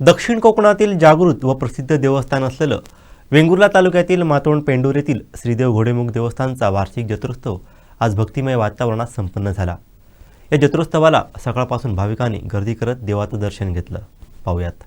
दक्षिण कोकणातील जागृत व प्रसिद्ध देवस्थान असलेलं वेंगुर्ला तालुक्यातील मातोंड पेंडूर येथील श्रीदेव घोडेमुख देवस्थानचा वार्षिक जत्रोत्सव आज भक्तिमय वातावरणात संपन्न झाला. या जत्रोत्सवाला सकाळपासून भाविकांनी गर्दी करत देवाचं दर्शन घेतलं. पाहूयात.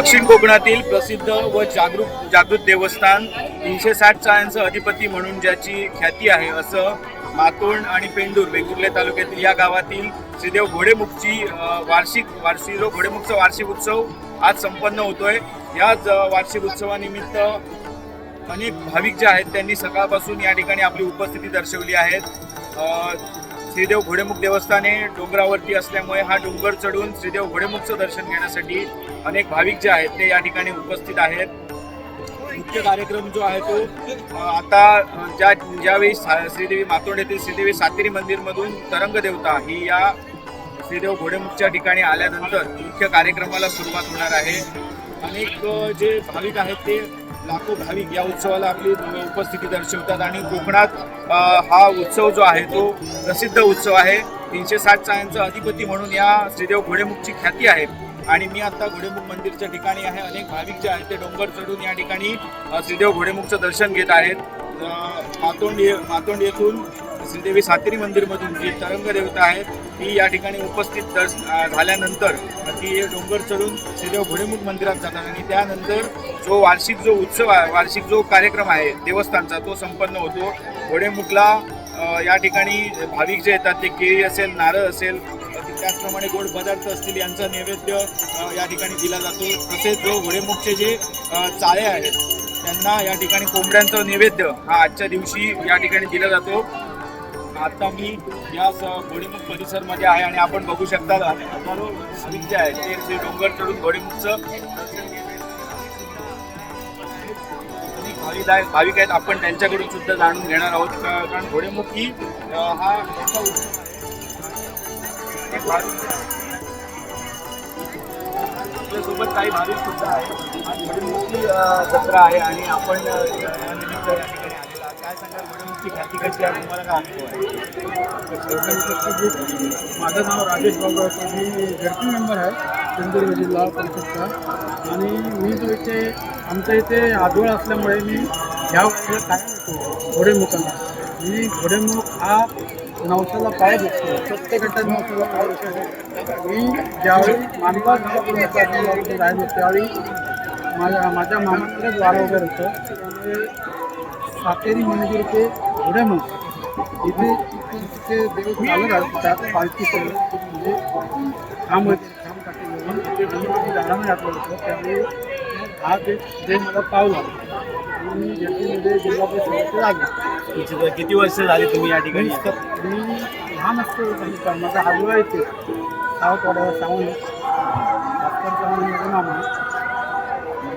दक्षिण कोकणातील प्रसिद्ध व जागरूक जागृत देवस्थान तीनशे साठ चाळ्यांचं अधिपती म्हणून ज्याची ख्याती आहे असं मातोंड आणि पेंडूर वेंगुर्ले तालुक्यातील या गावातील श्रीदेव घोडेमुखची वार्षिक वार्षिक घोडेमुखचा वार्षिक उत्सव आज संपन्न होतोय. याच वार्षिक उत्सवानिमित्त अनेक भाविक जे आहेत त्यांनी सकाळपासून या ठिकाणी आपली उपस्थिती दर्शवली आहेत श्रीदेव घोडेमुख देवस्थाने डोंगरावरती असल्यामुळे हा डोंगर चढून श्रीदेव घोडेमुखचं दर्शन घेण्यासाठी अनेक भाविक जे आहेत ते या ठिकाणी उपस्थित आहेत. मुख्य कार्यक्रम जो आहे तो आता ज्या ज्यावेळी सा- श्रीदेवी मातोंड येथील श्रीदेवी सातेरी मंदिरमधून तरंग देवता ही या श्रीदेव घोडेमुखच्या ठिकाणी आल्यानंतर मुख्य कार्यक्रमाला सुरुवात होणार आहे. अनेक जे भाविक आहेत ते लाखो भाविक या उत्सवाला आपली उपस्थिती दर्शवतात आणि कोकणात हा उत्सव जो आहे तो प्रसिद्ध उत्सव आहे. तीनशे साठ चाळ्यांचा अधिपती म्हणून या श्रीदेव घोडेमुखची ख्याती आहे. आणि मी आता घोडेमुख मंदिरच्या ठिकाणी आहे. अनेक भाविक जे आहेत ते डोंगर चढून या ठिकाणी श्रीदेव घोडेमुखचं दर्शन घेत आहेत. मातोंड मातोंड येथून श्रीदेवी सातेरी मंदिरमधून जी तरंग देवता आहे ती या ठिकाणी उपस्थित दर्श झाल्यानंतर ती डोंगर चढून श्रीदेव घोडेमुख मंदिरात जातात आणि त्यानंतर जो वार्षिक जो उत्सव आहे वार्षिक जो कार्यक्रम आहे देवस्थानचा तो संपन्न होतो. घोडेमुखला या ठिकाणी भाविक जे येतात ते केळी असेल नारळ असेल त्याचप्रमाणे गोड पदार्थ असतील यांचा नैवेद्य या ठिकाणी दिला जातो. तसेच जो घोडेमुखचे जे चाळे आहेत त्यांना या ठिकाणी कोंबड्यांचा नैवेद्य हा आजच्या दिवशी या ठिकाणी दिला जातो. आता मी या घोडीमुख घोडेमुख परिसरमध्ये आहे आणि आपण बघू शकता हजारो जे आहे. ते जे डोंगर चढून घोडेमुखचं दर्शन आहेत. भाविक आहेत. आपण त्यांच्याकडून सुद्धा जाणून घेणार आहोत. कारण घोडेमुख ही हा मोठा आपल्यासोबत काही भाविक सुद्धा आहे आज घोडेमुखी जत्रा आहे आणि आपण काय सांगाल घोडेमुखची ख्याती कशी आहे तुम्हाला काय अनुभव माझं नाव राजेश बाबूराव मी झडपी मेंबर आहे सिंधुदुर्ग जिल्हा परिषदचा. आणि मी जो इथे आमच्या इथे आदोळ असल्यामुळे मी ह्या वेळेला काय येतो घोडेमुखांना. मी घोडेमुख हा नवसाला पाय बसतो प्रत्येकाच्या नवसाला पाय बसतो मी ज्यावेळी मानवा जिल्ह्यामध्ये राहिलो त्यावेळी माझ्या माझ्या मामाकडेच वारा वगैरे होतं. त्यामुळे सातेरी मंदिर ते घोडेमुख इथे तिथे देव चालत असतात पालखी सगळं म्हणजे वगैरे खांब टाकले झाडानं घातलं होतं त्यामुळे हा ते जे मला पावला आणि मी जयपूरमध्ये जिल्हा लागलो किती- वर्ष झाली तुम्ही या ठिकाणी? मी लहान असतो माझा आजोबा येते सावतवाड्यावर सावंत भास्कर चव्हाण माझं नाव आहे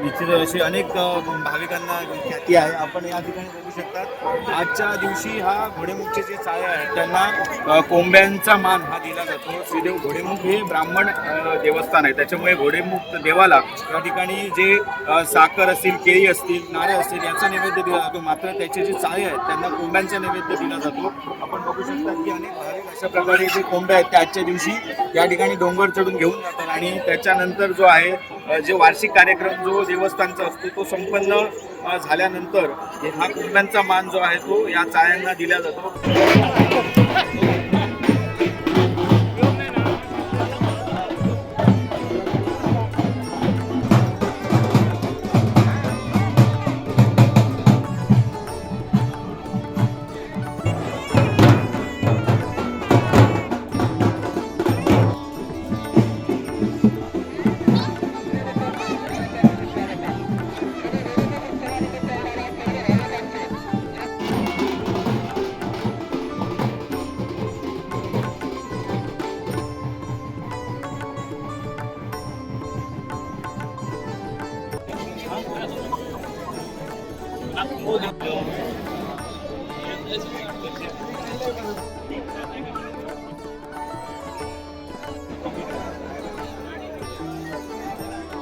इथे अशी अनेक भाविकांना ख्याती आहे. आपण या ठिकाणी बघू शकतात आजच्या दिवशी हा घोडेमुखचे जे चाळे आहेत त्यांना कोंब्यांचा मान हा दिला जातो. श्रीदेव घोडेमुख हे ब्राह्मण देवस्थान आहे. त्याच्यामुळे घोडेमुख देवाला या ठिकाणी जे साखर असतील केळी असतील नारळ असतील याचा नैवेद्य दिला जातो. मात्र त्याचे जे चाळे आहेत त्यांना कोंब्यांचा नैवेद्य दिला जातो. आपण बघू शकता की अनेक भाविक अशा प्रकारे जे कोंबे आहेत ते आजच्या दिवशी या ठिकाणी डोंगर चढून घेऊन जातात. आणि त्याच्यानंतर जो आहे जे वार्षिक कार्यक्रम जो देवस्थानचा असतो तो संपन्न झाल्यानंतर हा कोंबड्यांचा मान जो आहे तो या चाळ्यांना दिला जातो.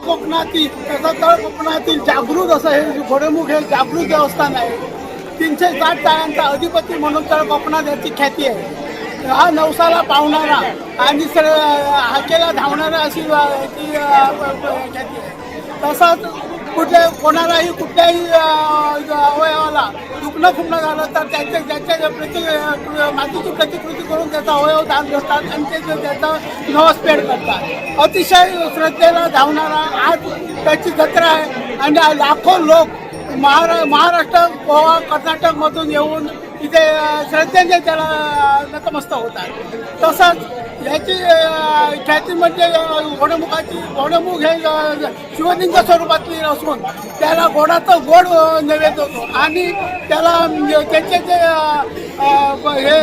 कोकणातील तसं तळ कोकणातील जागृत असं हे घोडेमुख हे जागृत देवस्थान आहे. तीनशे साठ तळांचा अधिपती म्हणून तळ कोकणात याची ख्याती आहे. हा नवसाला पावणारा आणि सर हाकेला धावणारा अशी ख्याती आहे. तसाच कुठे कोणालाही कुठल्याही अवयवाला दुखणं फुकणं झालं तर त्यांचे ज्याच्या प्रति मातीची प्रतिकृती करून त्याचा अवयव दान करतात आणि ते त्याचा नवसपेड करतात. अतिशय श्रद्धेला धावणारा आज त्याची जत्रा आहे आणि लाखो लोक महारा महाराष्ट्र गोवा कर्नाटकमधून येऊन इथे श्रद्धांजली त्याला नतमस्त नतमस्तक होतात. तसंच याची ख्याती म्हणजे घोडमुखाची घोडेमुखाची घोडेमुख हे शिवलिंग स्वरूपातली असून त्याला घोडाचं गोड नैवेद्य होतो. आणि त्याला त्याचे जे हे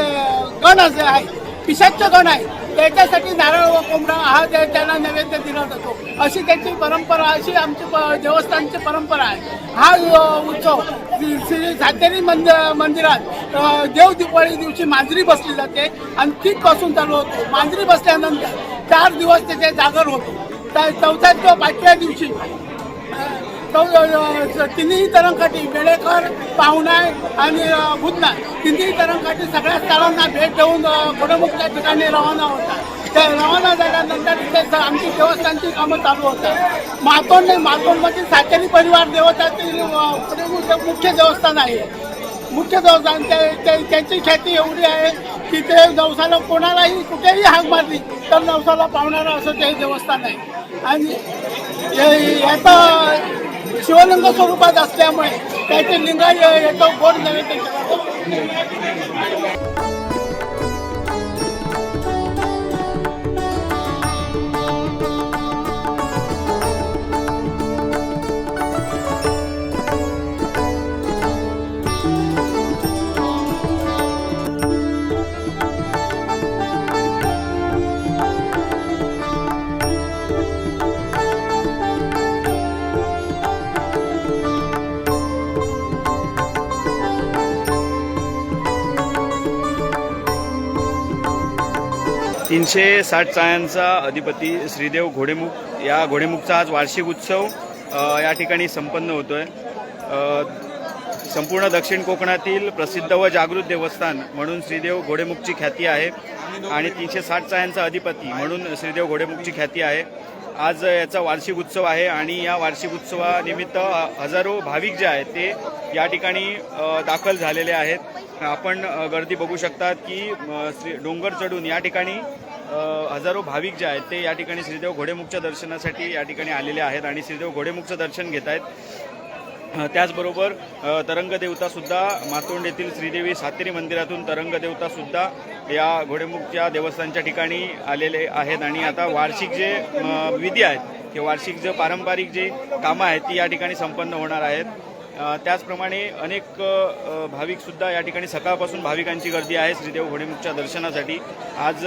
गण असे आहे पिशाचं गण आहे त्याच्यासाठी नारळ व कोंबडा हा त्यांना त्याला नैवेद्य दिला जातो. अशी त्याची परंपरा अशी आमची प- देवस्थानची परंपरा आहे. हा उत्सव श्री सातेरी मंद मंदिरात देव दिवाळी दिवशी मांजरी बसली जाते आणि तिथपासून चालू होतो. मांजरी बसल्यानंतर चार दिवस त्याचे जागर होतो. तर चौथ्या किंवा पाचव्या दिवशी तिन्ही तरंगकाठी बेडेकर पाहुणाय आणि अ, तिन्ही तरंगकाठी सगळ्या स्थळांना भेट देऊन अ, ठिकाणी रवाना होतात. त्या रवाना झाल्यानंतर तिथे आमची देवस्थानची कामं चालू होतात. मातोंड मातोंडमध्ये सातेरी परिवार देवतातील मुख्य देवस्थान आहे. मुख्य देवस्थान त्या- त्या- त्याची ख्याती एवढी आहे की ते नवसाला कोणालाही कुठेही हाक मारली तर नवसाला पावणारं असं ते देवस्थान आहे. आणि हे- याचा शिवलिंग स्वरूपात असल्यामुळे त्याचे लिंग येतो गोड नैवेद्य तीनशे साठ चाळ्यांचा अधिपती श्रीदेव घोडेमुख. या घोडेमुखचा आज वार्षिक उत्सव या ठिकाणी संपन्न होतोय. आहे संपूर्ण दक्षिण कोकणातील प्रसिद्ध व जागृत देवस्थान म्हणून श्रीदेव घोडेमुखची ख्याती आहे. आणि तीनशे साठ चाळ्यांचा अधिपती म्हणून श्रीदेव घोडेमुखची ख्याती आहे. आज याचा वार्षिक उत्सव आहे आणि या वार्षिक उत्सवानिमित्त हजारो भाविक जे आहेत ते या ठिकाणी दाखल झालेले आहेत. आपण गर्दी बघू शकतात की श्री डोंगर चढून या ठिकाणी हजारो भाविक जे आहेत ते या ठिकाणी श्रीदेव घोडेमुखच्या दर्शनासाठी या ठिकाणी आलेले आहेत आणि श्रीदेव घोडेमुखचं दर्शन घेत आहेत. त्याचबरोबर तरंगदेवतासुद्धा मातोंड येथील श्रीदेवी सातेरी मंदिरातून तरंगदेवतासुद्धा या घोडेमुखच्या देवस्थानच्या ठिकाणी आलेले आहेत आणि आता वार्षिक जे विधी आहेत किंवा वार्षिक जे पारंपरिक जे कामं आहेत ती या ठिकाणी संपन्न होणार आहेत. त्याचप्रमाणे अनेक भाविकसुद्धा भाविक सुद्धा या ठिकाणी सकाळपासून भाविकांची गर्दी आहे श्रीदेव घोडेमुखच्या दर्शनासाठी. आज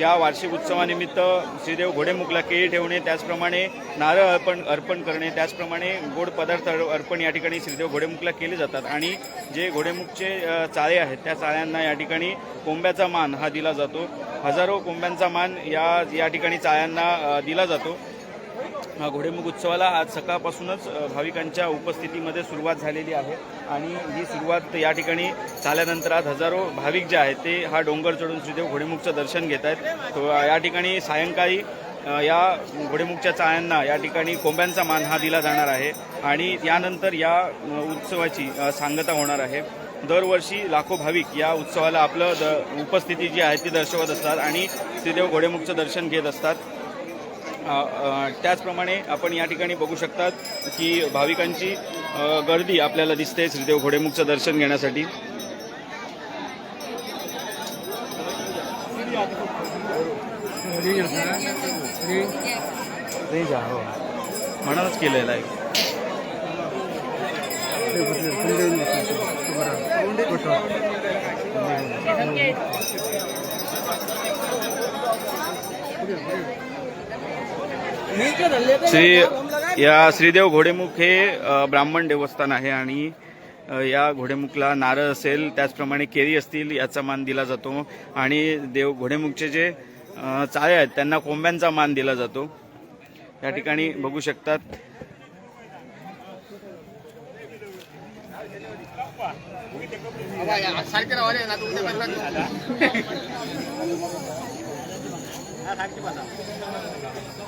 या वार्षिक उत्सवानिमित्त श्रीदेव घोडेमुखला केळी ठेवणे त्याचप्रमाणे नारळ अर्पण अर्पण करणे त्याचप्रमाणे गोड पदार्थ अर्पण या ठिकाणी श्रीदेव घोडेमुखला केले जातात. आणि जे घोडेमुखचे चाळे आहेत त्या चाळ्यांना या ठिकाणी कोंब्याचा मान हा दिला जातो. हजारो कोंब्यांचा मान या या ठिकाणी चाळ्यांना दिला जातो. घोडेमुख उत्सवाला आज सकाळपासूनच भाविकांच्या उपस्थितीमध्ये सुरुवात झालेली आहे. आणि ही सुरुवात या ठिकाणी झाल्यानंतर आज हजारो भाविक जे आहेत ते हा डोंगर चढून श्रीदेव घोडेमुखचं दर्शन घेत आहेत. या ठिकाणी सायंकाळी या घोडेमुखच्या चाळ्यांना या ठिकाणी कोंब्यांचा मान हा दिला जाणार आहे. आणि यानंतर या उत्सवाची सांगता होणार आहे. दरवर्षी लाखो भाविक या उत्सवाला आपलं द उपस्थिती जी आहे ती दर्शवत असतात आणि श्रीदेव घोडेमुखचं दर्शन घेत असतात. त्याचप्रमाणे आपण या ठिकाणी बघू शकतात की भाविकांची गर्दी आपल्याला दिसते श्रीदेव घोडेमुखचं दर्शन घेण्यासाठी. म्हणूनच केलेलं आहे श्री या श्रीदेव घोडेमुख हे ब्राह्मण देवस्थान आहे आणि या घोडेमुखला नारळ असेल त्याचप्रमाणे केळी असतील याचा मान दिला जातो. आणि देव घोडेमुखचे जे चाळे आहेत त्यांना कोंब्यांचा मान दिला जातो. या ठिकाणी बघू शकतात.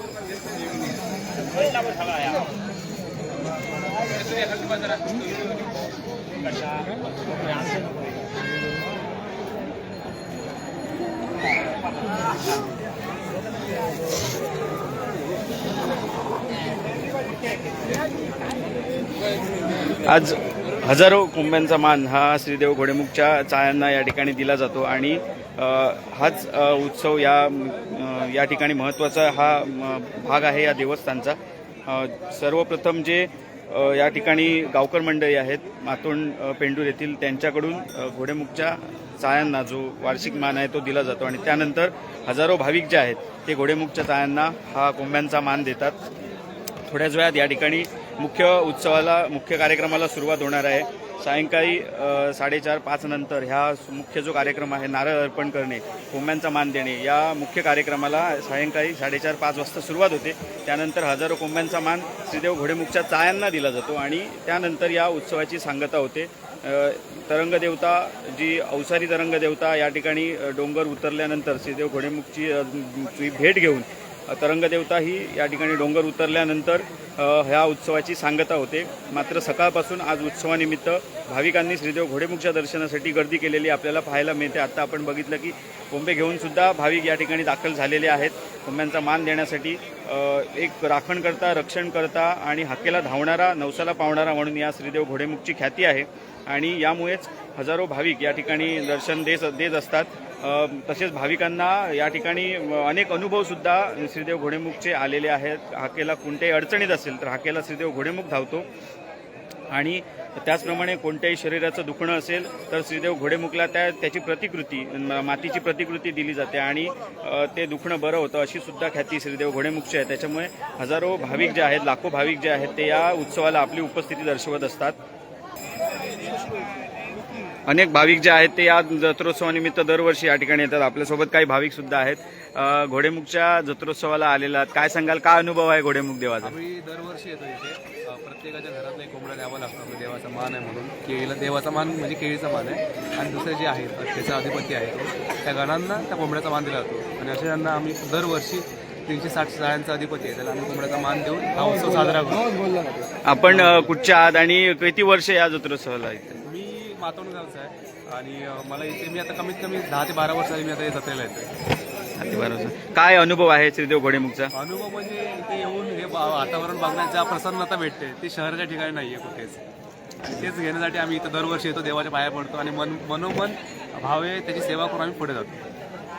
आज हजारो कोंब्यांचा मान हा श्रीदेव घोडेमुखच्या चायांना या ठिकाणी दिला जातो आणि हाच उत्सव या या ठिकाणी महत्त्वाचा हा म, भाग आहे या देवस्थानचा. सर्वप्रथम जे या ठिकाणी गावकर मंडळी आहेत मातोंड पेंडूर येथील त्यांच्याकडून घोडेमुखच्या चायांना जो वार्षिक मान आहे तो दिला जातो आणि त्यानंतर हजारो भाविक जे आहेत ते घोडेमुखच्या चायांना हा कोंब्यांचा मान देतात. थोड्याच वेळात या ठिकाणी मुख्य उत्सवाला मुख्य कार्यक्रमाला सुरुवात होणार आहे. सायंकाळी साडेचार पाच नंतर ह्या मुख्य जो कार्यक्रम आहे नारळ अर्पण करणे कोंब्यांचा मान देणे या मुख्य कार्यक्रमाला सायंकाळी साडेचार पाच वाजता सुरुवात होते. त्यानंतर हजारो कोंब्यांचा मान श्रीदेव घोडेमुखच्या चायांना दिला जातो आणि त्यानंतर या उत्सवाची सांगता होते. तरंगदेवता जी अवसारी तरंगदेवता या ठिकाणी डोंगर उतरल्यानंतर श्रीदेव घोडेमुखची भेट घेऊन तरंगदेवता ही या ठिकाणी डोंगर उतरल्यानंतर ह्या उत्सवाची सांगता होते. मात्र सकाळपासून आज उत्सवानिमित्त भाविकांनी श्रीदेव घोडेमुखच्या दर्शनासाठी गर्दी केलेली आपल्याला पाहायला मिळते. आता आपण बघितलं की कोंबे घेऊनसुद्धा भाविक या ठिकाणी दाखल झालेले आहेत. कोंब्यांचा मान देण्यासाठी अ, एक राखणकर्ता रक्षणकर्ता आणि हाकेला धावणारा नवसाला पावणारा म्हणून या श्रीदेव घोडेमुखची ख्याती आहे. आणि यामुळेच हजारो भाविक या ठिकाणी दर्शन देत देत असतात. तसेच भाविकांना या ठिकाणी अनेक अनुभवसुद्धा श्रीदेव घोडेमुखचे आलेले आहेत. हाकेला कोणत्याही अडचणीत असेल तर हाकेला श्रीदेव घोडेमुख धावतो. आणि त्याचप्रमाणे कोणत्याही शरीराचं दुखणं असेल तर श्रीदेव घोडेमुखला त्या त्याची प्रतिकृती मातीची प्रतिकृती दिली जाते आणि ते दुखणं बरं होतं अशी सुद्धा ख्याती श्रीदेव घोडेमुखची आहे. त्याच्यामुळे हजारो भाविक जे आहेत लाखो भाविक जे आहेत ते या उत्सवाला आपली उपस्थिती दर्शवत असतात. अनेक भाविक जे आहेत ते या जत्रोत्सवानिमित्त दरवर्षी या ठिकाणी येतात. आपल्यासोबत काही भाविक सुद्धा आहेत. घोडेमुखच्या जत्रोत्सवाला आलेला. काय सांगाल? काय अनुभव आहे घोडेमुख देवाचा? आम्ही दरवर्षी येतो इथे. प्रत्येकाच्या घरातला एक कोंबडा द्यावा लागतो. आपल्या देवाचा मान आहे म्हणून. केळीला देवाचा मान म्हणजे केळीचा मान आहे. आणि दुसरे जे आहेत त्याचा अधिपती आहे त्या गणांना त्या कोंबड्याचा मान दिला जातो. आणि अशा त्यांना आम्ही दरवर्षी तीनशे साठ शाळांचा अधिपती आहे. त्याला आम्ही कोंबड्याचा मान देऊन हा उत्सव साजरा करतो. आपण कुठच्या आहात आणि किती वर्ष या जत्रोत्सवाला मी मातोंडगावचा आहे. आणि मला इथे मी आता कमीत कमी दहा ते बारा वर्ष मी आता या जत्रेला येतोय. बरोबर काय अनुभव आहे श्रीदेव घोडेमुखचा? अनुभव म्हणजे इथे येऊन हे वातावरण बघण्याचा प्रसन्नता भेटते ती शहराच्या ठिकाणी नाही आहे कुठेच. आणि तेच घेण्यासाठी आम्ही इथं दरवर्षी येतो देवाच्या पाया पडतो आणि मन मनोमन भावे त्याची सेवा करून आम्ही पुढे जातो.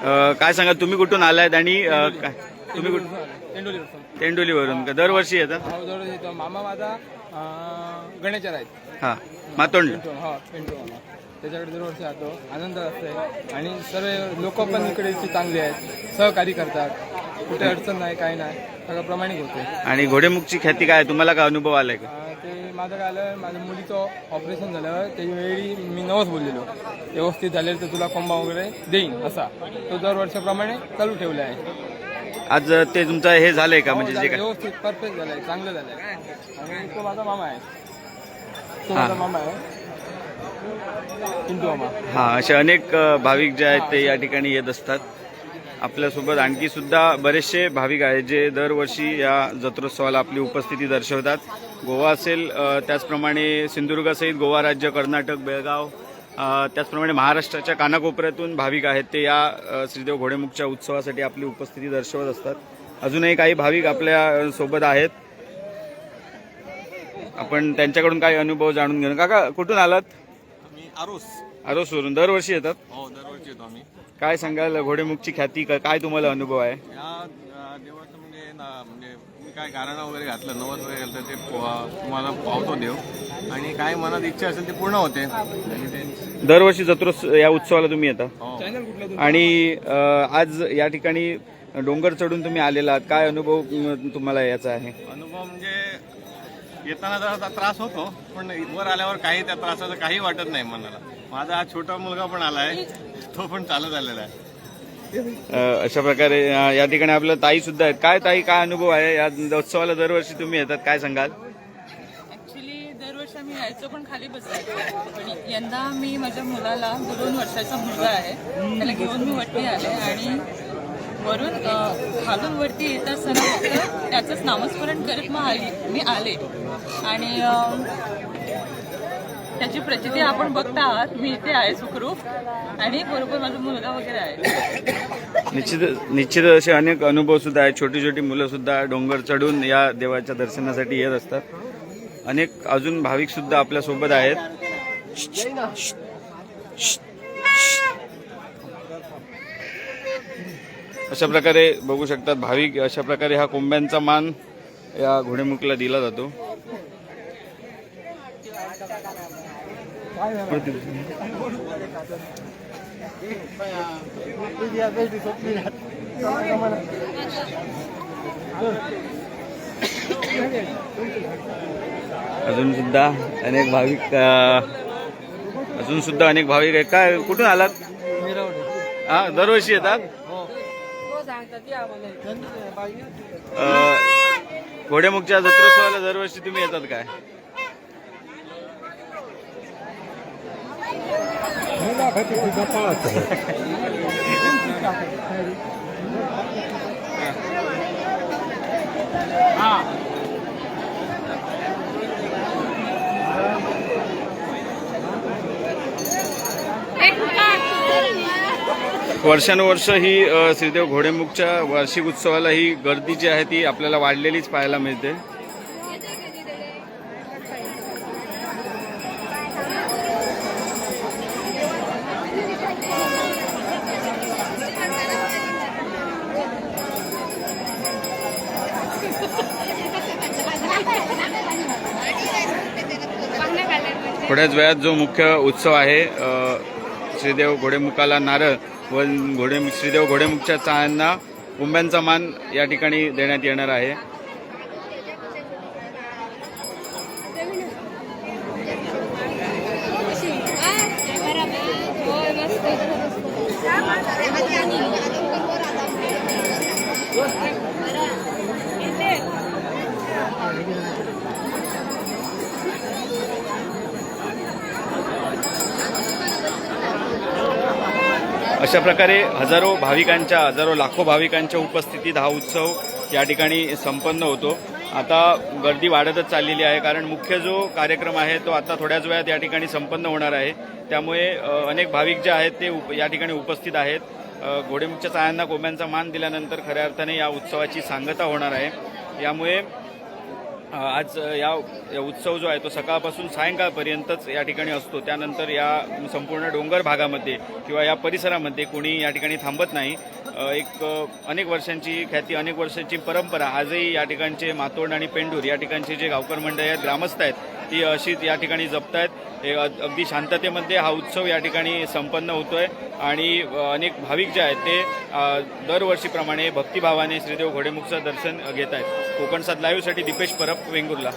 अ, काय सांगा तुम्ही कुठून आलायत आणि अ, काय तुम्ही कुठून तेंडोलीवरून का? दरवर्षी येतात? मामा माझा गणेशर आहेत हा. मातोंड हा त्याच्याकडे दरवर्षी जातो. आनंद असते. आणि सर्व लोक पण इकडे चांगले आहेत. सहकार्य करतात. कुठे अडचण नाही काही नाही. सगळं प्रमाणिक होते. आणि घोडेमुखची ख्याती काय? तुम्हाला काय अनुभव आलाय का? अं, ते माझं काय आलं. माझ्या मुलीचं ऑपरेशन झालं त्यावेळी मी नवस बोललेलो. व्यवस्थित झालेलं तर तुला कोंबा वगैरे देईन असा. तो दरवर्षाप्रमाणे चालू ठेवला आहे. आज ते तुमचं हे झालंय का? म्हणजे जे काय? व्यवस्थित परफेक्ट झालंय. चांगलं झालंय. आणि तो माझा मामा आहे. तो माझा मामा आहे हा असे अनेक भाविक जे आहेत ते या ठिकाणी येत असतात. आपल्यासोबत आणखी सुद्धा बरेचसे भाविक आहेत जे दरवर्षी या जत्रोत्सवाला आपली उपस्थिती दर्शवतात. गोवा असेल त्याचप्रमाणे सिंधुदुर्गासहित गोवा राज्य कर्नाटक बेळगाव त्याचप्रमाणे महाराष्ट्राच्या कानाकोपऱ्यातून भाविक आहेत ते या श्रीदेव घोडेमुखच्या उत्सवासाठी आपली उपस्थिती दर्शवत असतात. अजूनही काही भाविक आपल्यासोबत आहेत. आपण त्यांच्याकडून काही अनुभव जाणून घेऊ काका कुठून आलात? आम्ही आरोस. आरोसवरून. दरवर्षी येतात? हो दरवर्षी येतो आम्ही. काय सांगाल घोडेमुखची ख्याती का- काय तुम्हाला अनुभव आहे? या अ, देवाचं म्हणजे ना- म्हणजे तुम्ही काय गाराणं वगैरे घातलं नवस वगैरे घातलं ते पो- तुम्हाला पावतो देव. आणि काय मनात इच्छा असेल ते पूर्ण होते. आणि ते दरवर्षी जत्रोत्सव या उत्सवाला तुम्ही येता? हो. आणि अ, आज या ठिकाणी डोंगर चढून तुम्ही आलेला आहात. काय अनुभव तुम्हाला याचा आहे? अनुभव म्हणजे येताना जरा त्रास होतो पण वर आल्यावर काही त्या त्रासाचं काही वाटत नाही मनाला. माझा हा छोटा मुलगा पण आलाय तो पण चालत आलेला आहे. अशा प्रकारे या ठिकाणी आपल्या ताई सुद्धा आहेत. काय ताई काय अनुभव आहे? या उत्सवाला दरवर्षी तुम्ही येतात काय सांगाल? ऍक्च्युली दरवर्षी आम्ही यायचो पण खाली बसायचो. पण यंदा मी माझ्या मुलाला दोन वर्षाचा मुलगा आहे. त्याला घेऊन मी वरती आले आणि वरून खालून वरती येत असताना फक्त त्याचंच नामस्मरण करत मग आली मी आले. आणि त्याची प्रचिती आपण बघता आहात मी इथे आहे सुखरूप. आणि बरोबर माझा मुलगा वगैरे आहे. निश्चित निश्चित असे अनेक अनुभव सुद्धा आहेत. छोटी छोटी मुलं सुद्धा डोंगर चढून या देवाच्या दर्शनासाठी येत असतात. अनेक अजून भाविक सुद्धा आपल्यासोबत आहेत. अशा प्रकारे बघू शकतात भाविक अशा प्रकारे हा कोंब्यांचा मान या घोडेमुखला दिला जातो. अजून सुद्धा अनेक भाविक अजून सुद्धा अनेक भाविक आहेत. काय कुठून आलात? हा दरवर्षी येतात? घोडेमुखच्या जत्रोत्सवाला दरवर्षी तुम्ही येतात काय? वर्षानुवर्ष ही श्रीदेव घोडेमुखच्या वार्षिक उत्सवाला ही गर्दी जी आहे ती आपल्याला वाढलेलीच पाहायला मिळते. थोड्याच वेळात जो मुख्य उत्सव आहे श्रीदेव घोडेमुखाला नारळ व घोडे श्रीदेव घोडेमुखच्या चाळ्यांना कुंभ्यांचा मान या ठिकाणी देण्यात येणार आहे. अशा प्रकारे हजारो भाविकांच्या हजारो लाखो भाविकांच्या उपस्थितीत हा उत्सव या ठिकाणी संपन्न होतो. आता गर्दी वाढतच चाललेली आहे कारण मुख्य जो कार्यक्रम आहे तो आता थोड्याच वेळात या ठिकाणी संपन्न होणार आहे. त्यामुळे अनेक भाविक जे आहेत ते उप- या ठिकाणी उपस्थित आहेत. घोडेमुखच्या चायांना कोंब्यांचा मान दिल्यानंतर खऱ्या अर्थाने या उत्सवाची सांगता होणार आहे. यामुळे आज या या उत्सव जो आहे तो सकाळपासून सायंकाळपर्यंतच या ठिकाणी असतो. त्यानंतर या संपूर्ण डोंगर भागामध्ये किंवा या परिसरामध्ये कोणी या ठिकाणी थांबत नाही. एक अनेक वर्षांची ख्याती अनेक वर्षांची परंपरा आजही या ठिकाणचे मातोंड आणि पेंडूर या ठिकाणचे जे गावकर मंडळ आहेत ग्रामस्थ आहेत ती अशीच या ठिकाणी जपत हे अगदी शांततेमध्ये हा उत्सव या ठिकाणी संपन्न होतोय. आणि अनेक भाविक जे आहेत ते दरवर्षीप्रमाणे भक्तिभावाने श्रीदेव घोडेमुखचं दर्शन घेत आहेत कोकणसात लाईव्हसाठी दीपेश परब वेंगुर्ला.